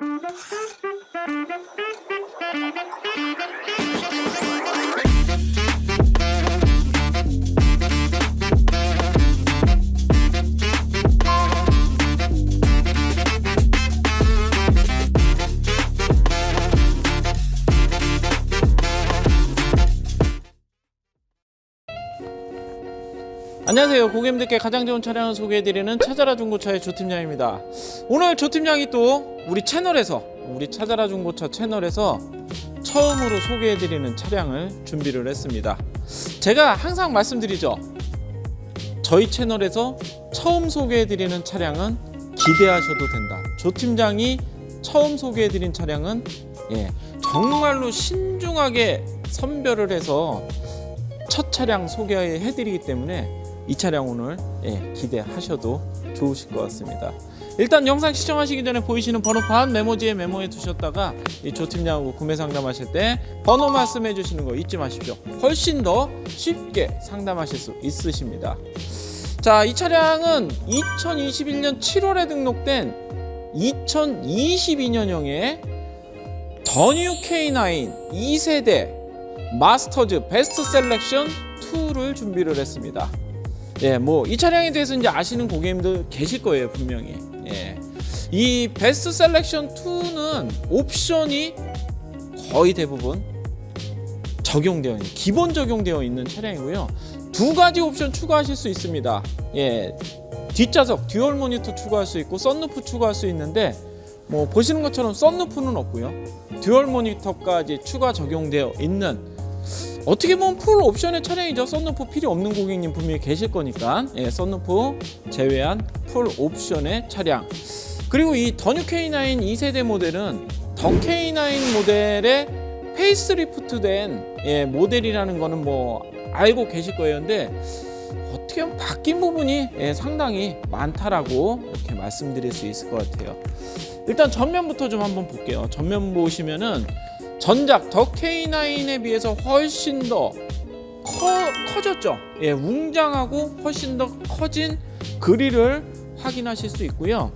Thank you. 안녕하세요. 고객님들께 가장 좋은 차량을 소개해드리는 찾아라 중고차의 조팀장입니다. 오늘 조팀장이 또 우리 채널에서 우리 찾아라 중고차 채널에서 처음으로 소개해드리는 차량을 준비를 했습니다. 제가 항상 말씀드리죠. 저희 채널에서 처음 소개해드리는 차량은 기대하셔도 된다. 조팀장이 처음 소개해드린 차량은 예, 정말로 신중하게 선별을 해서 첫 차량 소개해드리기 때문에 이 차량 오늘 예, 기대하셔도 좋으실 것 같습니다. 일단 영상 시청하시기 전에 보이시는 번호판 메모지에 메모해 두셨다가 이 조팀장하고 구매 상담하실 때 번호 말씀해 주시는 거 잊지 마십시오. 훨씬 더 쉽게 상담하실 수 있으십니다. 자, 이 차량은 2021년 7월에 등록된 2022년형의 더 뉴 K9 2세대 마스터즈 베스트 셀렉션 2를 준비를 했습니다. 예, 뭐 이 차량에 대해서 이제 아시는 고객님들 계실 거예요, 분명히. 예. 이 베스트 셀렉션 2는 옵션이 거의 대부분 적용되어 있는 기본 적용되어 있는 차량이고요. 두 가지 옵션 추가하실 수 있습니다. 예. 뒷좌석 듀얼 모니터 추가할 수 있고 썬루프 추가할 수 있는데 뭐 보시는 것처럼 썬루프는 없고요. 듀얼 모니터까지 추가 적용되어 있는 어떻게 보면 풀 옵션의 차량이죠. 썬루프 필요 없는 고객님 분명히 계실 거니까 예, 썬루프 제외한 풀 옵션의 차량. 그리고 이 더뉴 K9 2세대 모델은 더 K9 모델의 페이스리프트된 예, 모델이라는 거는 뭐 알고 계실 거예요. 근데 어떻게 보면 바뀐 부분이 예, 상당히 많다라고 이렇게 말씀드릴 수 있을 것 같아요. 일단 전면부터 좀 한번 볼게요. 전면 보시면은 전작 더 K9에 비해서 훨씬 더 커, 커졌죠. 예, 웅장하고 훨씬 더 커진 그릴을 확인하실 수 있고요.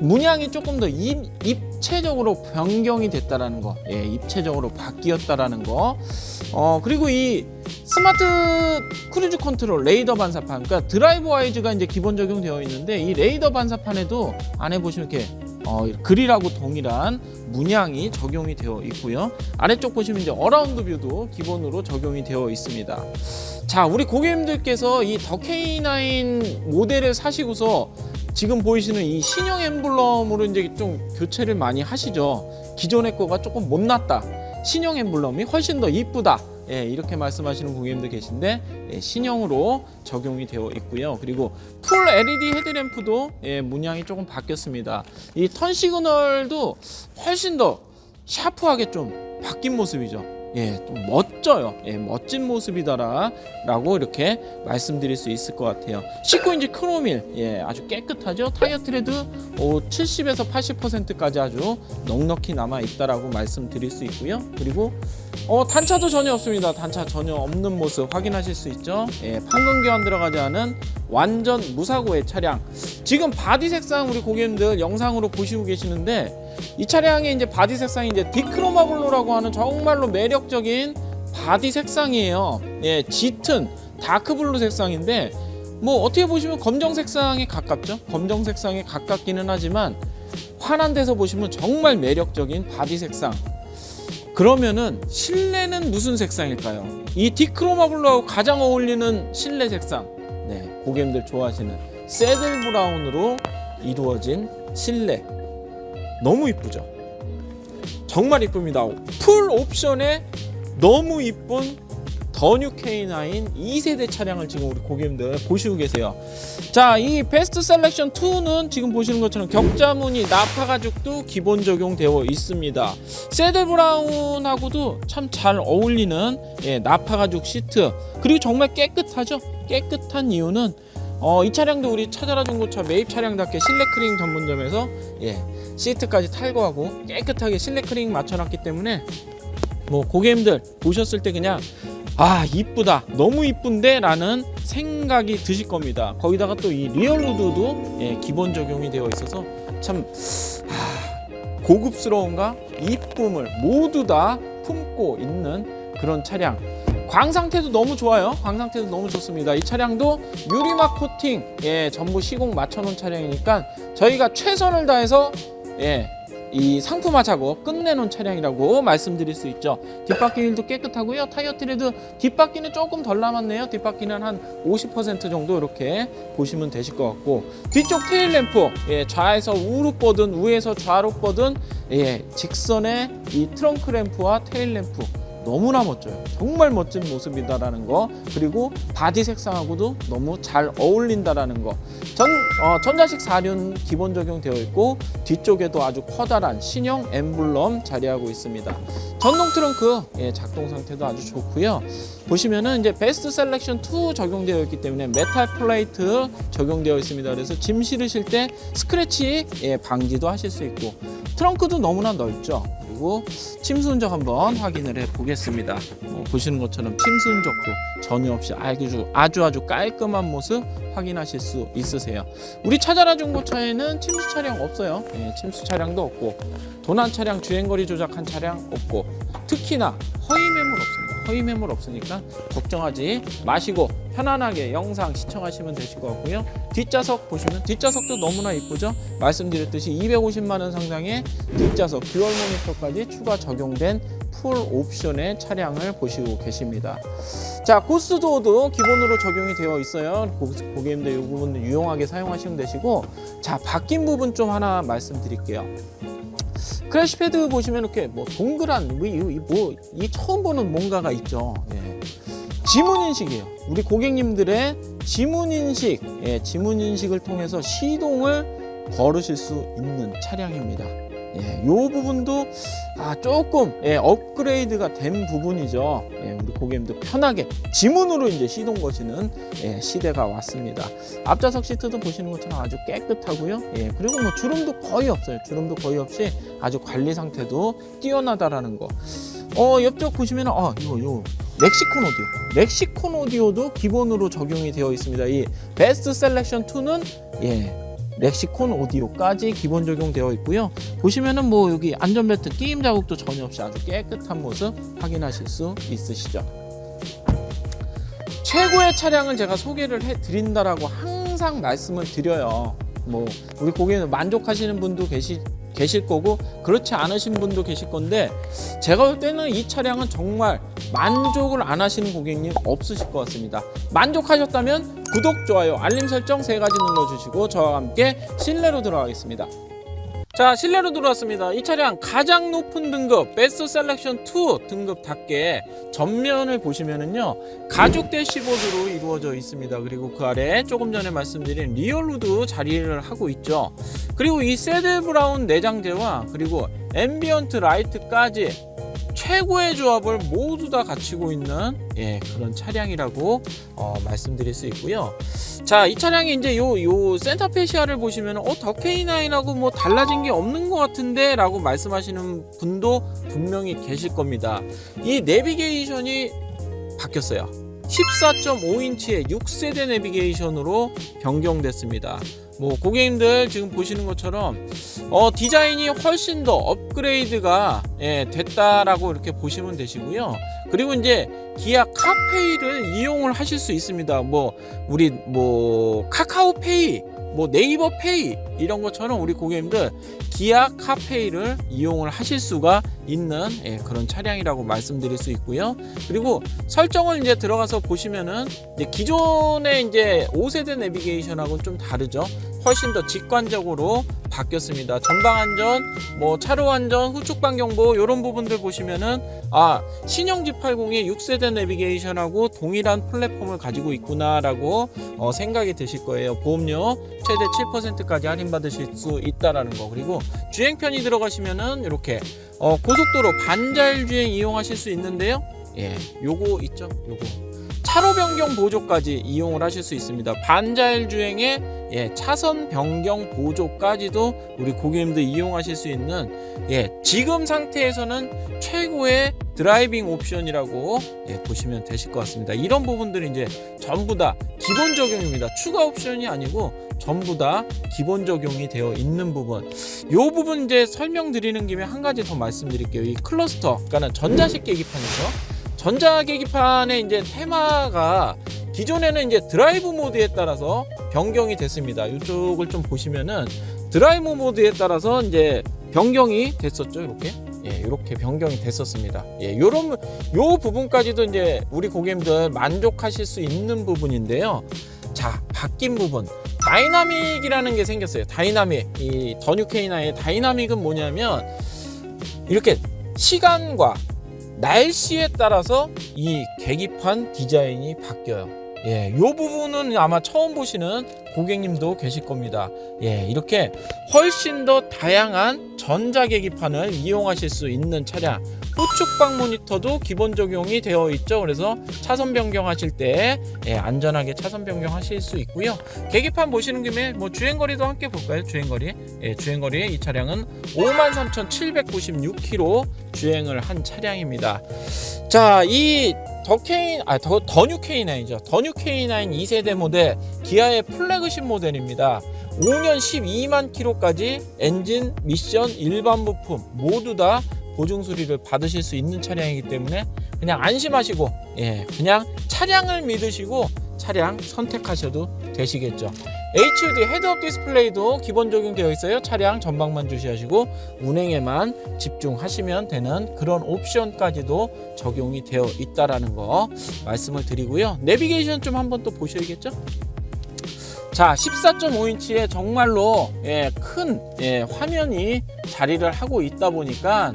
문양이 조금 더 입, 입체적으로 변경이 됐다라는 거, 예, 입체적으로 바뀌었다라는 거. 어 그리고 이 스마트 크루즈 컨트롤 레이더 반사판, 그러니까 드라이브 와이즈가 이제 기본 적용되어 있는데 이 레이더 반사판에도 안에 보시면 이렇게 어, 그릴하고 동일한 문양이 적용이 되어 있고요. 아래쪽 보시면 이제 어라운드 뷰도 기본으로 적용이 되어 있습니다. 자, 우리 고객님들께서 이 더 K9 모델을 사시고서 지금 보이시는 이 신형 엠블럼으로 이제 좀 교체를 많이 하시죠. 기존의 거가 조금 못났다. 신형 엠블럼이 훨씬 더 이쁘다. 예, 이렇게 말씀하시는 고객님들 계신데 예, 신형으로 적용이 되어 있고요. 그리고 풀 LED 헤드램프도 예, 문양이 조금 바뀌었습니다. 이 턴 시그널도 훨씬 더 샤프하게 좀 바뀐 모습이죠. 예, 좀 멋져요. 예, 멋진 모습이다라고 이렇게 말씀드릴 수 있을 것 같아요. 19인치 크로밀, 예, 아주 깨끗하죠. 타이어 트레드 오, 70에서 80%까지 아주 넉넉히 남아 있다라고 말씀드릴 수 있고요. 그리고 어, 단차도 전혀 없습니다. 단차 전혀 없는 모습 확인하실 수 있죠. 예, 판금 교환 들어가지 않은 완전 무사고의 차량. 지금 바디 색상 우리 고객님들 영상으로 보시고 계시는데 이 차량의 이제 바디 색상이 이제 디크로마 블루라고 하는 정말로 매력적인 바디 색상이에요. 예, 짙은 다크 블루 색상인데 뭐 어떻게 보시면 검정 색상에 가깝죠. 검정 색상에 가깝기는 하지만 환한 데서 보시면 정말 매력적인 바디 색상. 그러면은 실내는 무슨 색상일까요? 이 디크로마 블루하고 가장 어울리는 실내 색상. 네, 고객님들 좋아하시는 새들 브라운으로 이루어진 실내. 너무 이쁘죠? 정말 이쁩니다. 풀 옵션에 너무 이쁜 더뉴 K9 2세대 차량을 지금 우리 고객님들 보시고 계세요. 자, 이 베스트 셀렉션 2는 지금 보시는 것처럼 격자무늬 나파 가죽도 기본 적용되어 있습니다. 세들 브라운하고도 참 잘 어울리는 예, 나파 가죽 시트. 그리고 정말 깨끗하죠. 깨끗한 이유는 어, 이 차량도 우리 찾아라 중고차 매입 차량답게 실내 크링 전문점에서 예, 시트까지 탈거하고 깨끗하게 실내 크링 맞춰놨기 때문에 뭐 고객님들 보셨을 때 그냥 아 이쁘다 너무 이쁜데 라는 생각이 드실 겁니다 거기다가 또 이 리얼 우드도 예, 기본 적용이 되어 있어서 참 아, 고급스러움과 이쁨을 모두 다 품고 있는 그런 차량. 광 상태도 너무 좋아요. 광 상태도 너무 좋습니다. 이 차량도 유리막 코팅 예, 전부 시공 맞춰놓은 차량이니까 저희가 최선을 다해서 예, 이 상품화 작업 끝내놓은 차량이라고 말씀드릴 수 있죠. 뒷바퀴 휠도 깨끗하고요. 타이어 트레드 뒷바퀴는 조금 덜 남았네요. 뒷바퀴는 한 50% 정도 이렇게 보시면 되실 것 같고 뒤쪽 테일 램프 예, 좌에서 우로 뻗은 우에서 좌로 뻗은 예, 직선의 이 트렁크 램프와 테일 램프 너무나 멋져요. 정말 멋진 모습이다라는 거. 그리고 바디 색상하고도 너무 잘 어울린다라는 거. 전 어, 전자식 사륜 기본 적용되어 있고 뒤쪽에도 아주 커다란 신형 엠블럼 자리하고 있습니다. 전동 트렁크 예, 작동 상태도 아주 좋고요. 보시면은 이제 베스트 셀렉션 2 적용되어 있기 때문에 메탈 플레이트 적용되어 있습니다. 그래서 짐 실으실 때 스크래치 예, 방지도 하실 수 있고 트렁크도 너무나 넓죠. 그리고 침수 흔적 한번 확인을 해 보겠습니다. 어, 보시는 것처럼 침수 흔적도 전혀 없이 아주 아주 아주 깔끔한 모습 확인하실 수 있으세요. 우리 찾아라 중고차에는 침수 차량 없어요. 예, 침수 차량도 없고 도난 차량 주행거리 조작한 차량 없고 특히나 허위 매물 없습니다. 허위 매물 없으니까 걱정하지 마시고 편안하게 영상 시청하시면 되실 것 같고요. 뒷좌석 보시면 뒷좌석도 너무나 이쁘죠. 말씀드렸듯이 250만 원 상당의 뒷좌석 듀얼 모니터까지 추가 적용된 풀 옵션의 차량을 보시고 계십니다. 자, 고스도어도 기본으로 적용이 되어 있어요. 고- 고객님들 이 부분 유용하게 사용하시면 되시고 자, 바뀐 부분 좀 하나 말씀드릴게요. 크래시 패드 보시면 이렇게 뭐 동그란 뭐이 처음 보는 뭔가가 있죠. 예. 지문 인식이에요. 우리 고객님들의 지문 인식, 예, 지문 인식을 통해서 시동을 걸으실 수 있는 차량입니다. 예, 요 부분도 아, 조금 예, 업그레이드가 된 부분이죠. 예, 우리 고객님들 편하게 지문으로 이제 시동 거시는 예, 시대가 왔습니다. 앞좌석 시트도 보시는 것처럼 아주 깨끗하고요. 예, 그리고 뭐 주름도 거의 없어요. 주름도 거의 없이 아주 관리 상태도 뛰어나다라는 거. 어, 옆쪽 보시면 어, 이거 요 렉시콘 오디오. 렉시콘 오디오도 기본으로 적용이 되어 있습니다. 이 베스트 셀렉션 2는 예. 렉시콘 오디오까지 기본 적용되어 있고요. 보시면은 뭐 여기 안전벨트 끼임 자국도 전혀 없이 아주 깨끗한 모습 확인하실 수 있으시죠. 최고의 차량을 제가 소개를 해 드린다라고 항상 말씀을 드려요. 뭐 우리 고객님 만족하시는 분도 계시 계실 거고 그렇지 않으신 분도 계실 건데 제가 볼 때는 이 차량은 정말 만족을 안 하시는 고객님 없으실 것 같습니다. 만족하셨다면 구독, 좋아요, 알림 설정 세 가지 눌러주시고 저와 함께 실내로 들어가겠습니다. 자 실내로 들어왔습니다. 이 차량 가장 높은 등급 베스트 셀렉션 2 등급답게 전면을 보시면은요 가죽 대시보드로 이루어져 있습니다. 그리고 그 아래 조금 전에 말씀드린 리얼루드 자리를 하고 있죠. 그리고 이 세드 브라운 내장재와 그리고 앰비언트 라이트까지 최고의 조합을 모두 다 갖추고 있는 예, 그런 차량이라고 어, 말씀드릴 수 있고요. 자, 이 차량이 이제 요, 요 센터페시아를 보시면, 어, 더 K9하고 뭐 달라진 게 없는 것 같은데? 라고 말씀하시는 분도 분명히 계실 겁니다. 이 내비게이션이 바뀌었어요. 14.5인치의 6세대 내비게이션으로 변경됐습니다. 뭐 고객님들 지금 보시는 것처럼 어, 디자인이 훨씬 더 업그레이드가 예, 됐다라고 이렇게 보시면 되시고요. 그리고 이제 기아 카페이를 이용을 하실 수 있습니다. 뭐 우리 뭐 카카오페이, 뭐 네이버 페이 이런 것처럼 우리 고객님들 기아 카페이를 이용을 하실 수가 있는 예, 그런 차량이라고 말씀드릴 수 있고요. 그리고 설정을 이제 들어가서 보시면은 이제 기존의 이제 5세대 내비게이션하고는 좀 다르죠. 훨씬 더 직관적으로 바뀌었습니다. 전방 안전, 뭐 차로 안전, 후측 방경보 이런 부분들 보시면은 아 신형 G80이 6세대 내비게이션하고 동일한 플랫폼을 가지고 있구나라고 어, 생각이 드실 거예요. 보험료 최대 7%까지 할인받으실 수 있다라는 거 그리고 주행 편이 들어가시면은 이렇게 어, 고속도로 반자율 주행 이용하실 수 있는데요. 예, 요거 있죠, 요거. 차로 변경 보조까지 이용을 하실 수 있습니다. 반자율 주행에 예, 차선 변경 보조까지도 우리 고객님들 이용하실 수 있는 예, 지금 상태에서는 최고의 드라이빙 옵션이라고 예, 보시면 되실 것 같습니다. 이런 부분들이 이제 전부 다 기본 적용입니다. 추가 옵션이 아니고 전부 다 기본 적용이 되어 있는 부분. 요 부분 이제 설명드리는 김에 한 가지 더 말씀드릴게요. 이 클러스터, 그러니까는 전자식 계기판이죠. 전자 계기판의 이제 테마가 기존에는 이제 드라이브 모드에 따라서 변경이 됐습니다. 이쪽을 좀 보시면은 드라이브 모드에 따라서 이제 변경이 됐었죠. 이렇게. 예, 이렇게 변경이 됐었습니다. 예, 요런 요 부분까지도 이제 우리 고객님들 만족하실 수 있는 부분인데요. 자, 바뀐 부분. 다이나믹이라는 게 생겼어요. 다이나믹. 이 더뉴 K9의 다이나믹은 뭐냐면 이렇게 시간과 날씨에 따라서 이 계기판 디자인이 바뀌어요. 예, 요 부분은 아마 처음 보시는 고객님도 계실 겁니다. 예, 이렇게 훨씬 더 다양한 전자 계기판을 이용하실 수 있는 차량. 후측방 모니터도 기본 적용이 되어 있죠. 그래서 차선 변경하실 때 예, 안전하게 차선 변경하실 수 있고요. 계기판 보시는 김에 뭐 주행거리도 함께 볼까요? 주행거리. 예, 주행거리 이 차량은 53,796km 주행을 한 차량입니다. 자, 이 더케인 아, 더 더뉴 K9이죠. 더뉴 K9 2세대 모델 기아의 플래그십 모델입니다. 5년 12만 킬로까지 엔진, 미션, 일반 부품 모두 다 보증 수리를 받으실 수 있는 차량이기 때문에 그냥 안심하시고 예, 그냥 차량을 믿으시고 차량 선택하셔도 되시겠죠. HUD 헤드업 디스플레이도 기본 적용되어 있어요. 차량 전방만 주시하시고 운행에만 집중하시면 되는 그런 옵션까지도 적용이 되어 있다라는 거 말씀을 드리고요. 내비게이션 좀 한번 또 보셔야겠죠? 자, 14.5인치의 정말로 예, 큰 예, 화면이 자리를 하고 있다 보니까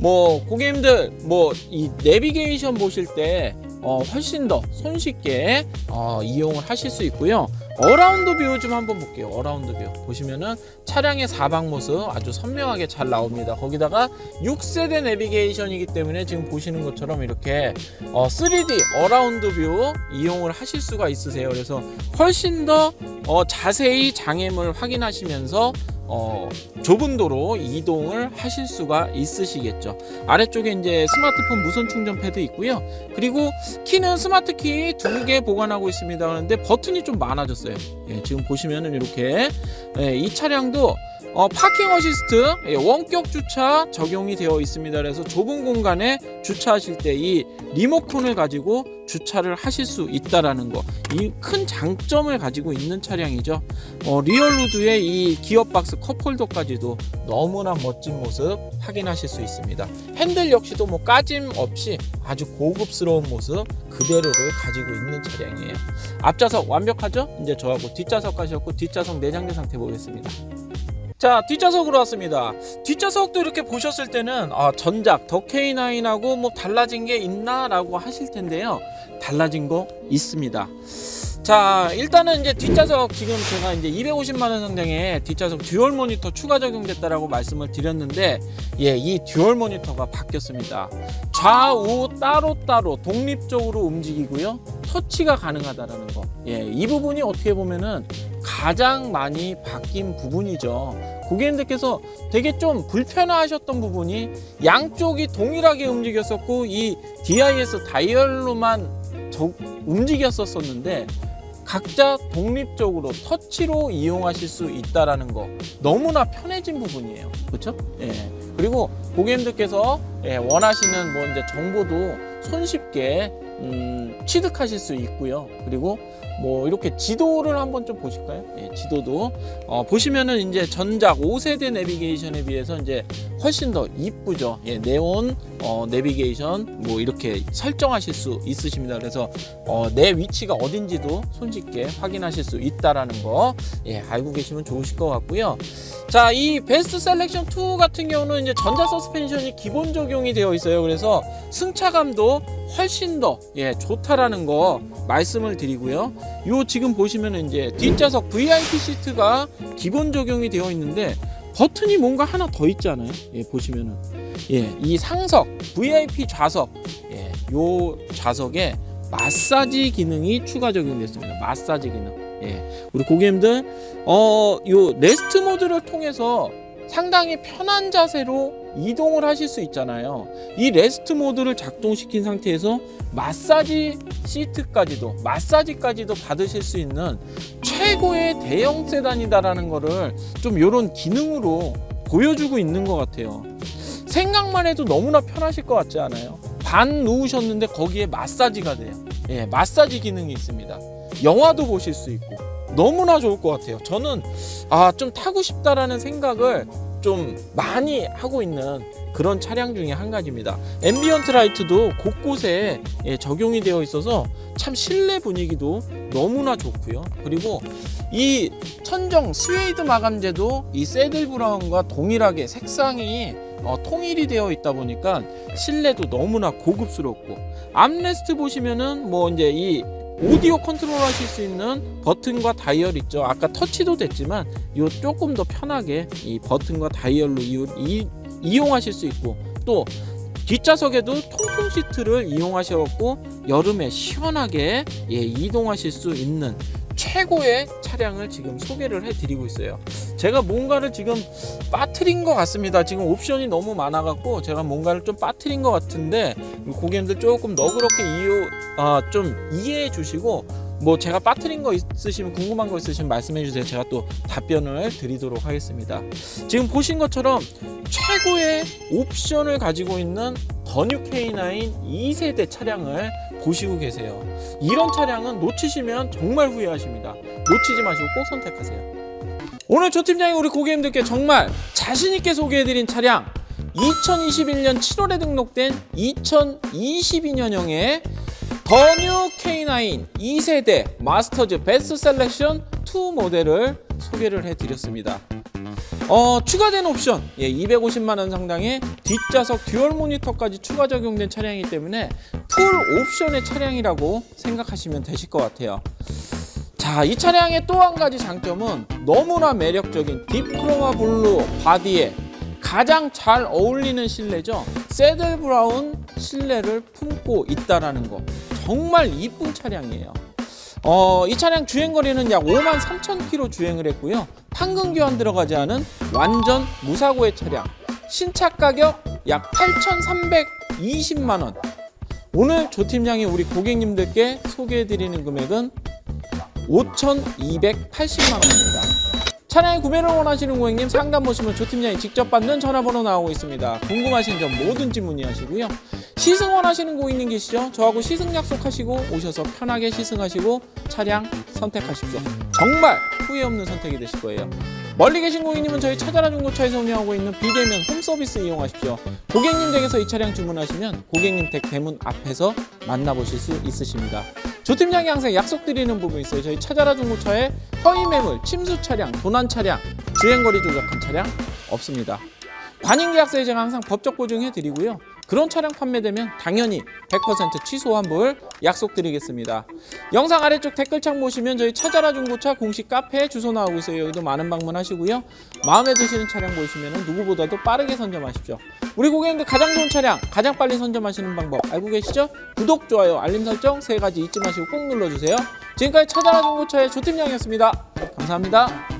뭐 고객님들 뭐 이 내비게이션 보실 때 어, 훨씬 더 손쉽게 어, 이용을 하실 수 있고요. 어라운드 뷰 좀 한번 볼게요. 어라운드 뷰 보시면은 차량의 사방 모습 아주 선명하게 잘 나옵니다. 거기다가 6세대 내비게이션이기 때문에 지금 보시는 것처럼 이렇게 어, 3D 어라운드 뷰 이용을 하실 수가 있으세요. 그래서 훨씬 더 어, 자세히 장애물 확인하시면서 어, 좁은 도로 이동을 하실 수가 있으시겠죠. 아래쪽에 이제 스마트폰 무선 충전 패드 있고요. 그리고 키는 스마트 키 두 개 보관하고 있습니다. 그런데 버튼이 좀 많아졌어요. 예, 지금 보시면은 이렇게 예, 이 차량도 어, 파킹 어시스트 예, 원격 주차 적용이 되어 있습니다. 그래서 좁은 공간에 주차하실 때 이 리모컨을 가지고 주차를 하실 수 있다라는 거. 이 큰 장점을 가지고 있는 차량이죠. 어, 리얼루드의 이 기어박스 컵홀더까지도 너무나 멋진 모습 확인하실 수 있습니다. 핸들 역시도 뭐 까짐 없이 아주 고급스러운 모습 그대로를 가지고 있는 차량이에요. 앞좌석 완벽하죠? 이제 저하고 뒷좌석 가셨고 뒷좌석 내장재 상태 보겠습니다. 자 뒷좌석으로 왔습니다. 뒷좌석도 이렇게 보셨을 때는 아, 전작 더 K9하고 뭐 달라진 게 있나 라고 하실 텐데요. 달라진 거 있습니다. 자 일단은 이제 뒷좌석 지금 제가 이제 250만 원 상당의 뒷좌석 듀얼 모니터 추가 적용됐다라고 말씀을 드렸는데 예이 듀얼 모니터가 바뀌었습니다. 좌우 따로따로 독립적으로 움직이고요. 터치가 가능하다라는 거예이 부분이 어떻게 보면은 가장 많이 바뀐 부분이죠. 고객님들께서 되게 좀 불편하셨던 부분이 양쪽이 동일하게 움직였었고 이 DIS 다이얼로만 저- 움직였었었는데 각자 독립적으로 터치로 이용하실 수 있다라는 거 너무나 편해진 부분이에요. 그렇죠? 예. 그리고 고객님들께서 예, 원하시는 뭐 이제 정보도 손쉽게 음, 취득하실 수 있고요. 그리고 뭐 이렇게 지도를 한번 좀 보실까요? 예, 지도도 어, 보시면은 이제 전작 5세대 내비게이션에 비해서 이제 훨씬 더 이쁘죠. 예, 네온 어, 내비게이션 뭐 이렇게 설정하실 수 있으십니다. 그래서 어, 내 위치가 어딘지도 손쉽게 확인하실 수 있다라는 거 예, 알고 계시면 좋으실 것 같고요. 자, 이 베스트 셀렉션 2 같은 경우는 이제 전자 서스펜션이 기본 적용이 되어 있어요. 그래서 승차감도 훨씬 더 예, 좋다라는 거 말씀을 드리고요. 요 지금 보시면은 이제 뒷좌석 VIP 시트가 기본 적용이 되어 있는데 버튼이 뭔가 하나 더 있잖아요. 예, 보시면은 예, 이 상석 VIP 좌석 예, 요 좌석에 마사지 기능이 추가 적용됐습니다. 마사지 기능. 예, 우리 고객님들 어 요 레스트 모드를 통해서 상당히 편한 자세로 이동을 하실 수 있잖아요. 이 레스트 모드를 작동시킨 상태에서 마사지 시트까지도 마사지까지도 받으실 수 있는 최고의 대형 세단이다라는 거를 좀 이런 기능으로 보여주고 있는 것 같아요. 생각만 해도 너무나 편하실 것 같지 않아요? 반 누우셨는데 거기에 마사지가 돼요. 예, 마사지 기능이 있습니다. 영화도 보실 수 있고 너무나 좋을 것 같아요. 저는 아 좀 타고 싶다라는 생각을 좀 많이 하고 있는 그런 차량 중에 한 가지입니다. 앰비언트 라이트도 곳곳에 예, 적용이 되어 있어서 참 실내 분위기도 너무나 좋고요. 그리고 이 천정 스웨이드 마감재도 이 새들 브라운과 동일하게 색상이 어, 통일이 되어 있다 보니까 실내도 너무나 고급스럽고 암레스트 보시면은 뭐 이제 이 오디오 컨트롤 하실 수 있는 버튼과 다이얼 있죠. 아까 터치도 됐지만 요 조금 더 편하게 이 버튼과 다이얼로 이, 이, 이용하실 수 있고 또 뒷좌석에도 통풍 시트를 이용하셔갖고 여름에 시원하게 예, 이동하실 수 있는 최고의 차량을 지금 소개를 해드리고 있어요. 제가 뭔가를 지금 빠트린 것 같습니다. 지금 옵션이 너무 많아갖고 제가 뭔가를 좀 빠트린 것 같은데 고객님들 조금 너그럽게 이유 아, 좀 이해해 주시고 뭐 제가 빠트린 거 있으시면 궁금한 거 있으시면 말씀해 주세요. 제가 또 답변을 드리도록 하겠습니다. 지금 보신 것처럼 최고의 옵션을 가지고 있는 더뉴 K9 2세대 차량을 보시고 계세요. 이런 차량은 놓치시면 정말 후회하십니다. 놓치지 마시고 꼭 선택하세요. 오늘 조 팀장이 우리 고객님들께 정말 자신있게 소개해드린 차량 2021년 7월에 등록된 2022년형의 더뉴 K9 2세대 마스터즈 베스트 셀렉션 2 모델을 소개를 해드렸습니다. 어, 추가된 옵션 예, 250만 원 상당의 뒷좌석 듀얼 모니터까지 추가 적용된 차량이기 때문에 풀 옵션의 차량이라고 생각하시면 되실 것 같아요. 자, 이 차량의 또 한 가지 장점은 너무나 매력적인 딥크로마 블루 바디에 가장 잘 어울리는 실내죠. 새들 브라운 실내를 품고 있다라는 거. 정말 이쁜 차량이에요. 어, 이 차량 주행 거리는 약 5만 3천 킬로 주행을 했고요. 판금 교환 들어가지 않은 완전 무사고의 차량. 신차 가격 약 8,320만 원. 오늘 조 팀장이 우리 고객님들께 소개해 드리는 금액은 5,280만 원입니다. 차량의 구매를 원하시는 고객님 상담 보시면 조 팀장이 직접 받는 전화번호 나오고 있습니다. 궁금하신 점 뭐든지 문의하시고요. 시승 원하시는 고객님 계시죠? 저하고 시승 약속하시고 오셔서 편하게 시승하시고 차량 선택하십시오. 정말 후회 없는 선택이 되실 거예요. 멀리 계신 고객님은 저희 찾아라 중고차에서 운영하고 있는 비대면 홈서비스 이용하십시오. 고객님 댁에서 이 차량 주문하시면 고객님 댁 대문 앞에서 만나보실 수 있으십니다. 조 팀장이 항상 약속드리는 부분이 있어요. 저희 찾아라 중고차에 허위 매물, 침수 차량, 도난 차량, 주행거리 조작한 차량 없습니다. 관인계약서에 제가 항상 법적 보증해 드리고요. 그런 차량 판매되면 당연히 100% 취소 환불 약속드리겠습니다. 영상 아래쪽 댓글창 보시면 저희 찾아라 중고차 공식 카페 주소 나오고 있어요. 여기도 많은 방문하시고요. 마음에 드시는 차량 보시면 누구보다도 빠르게 선점하십시오. 우리 고객님들 가장 좋은 차량 가장 빨리 선점하시는 방법 알고 계시죠? 구독, 좋아요, 알림 설정 세 가지 잊지 마시고 꼭 눌러주세요. 지금까지 찾아라 중고차의 조팀장이었습니다. 감사합니다.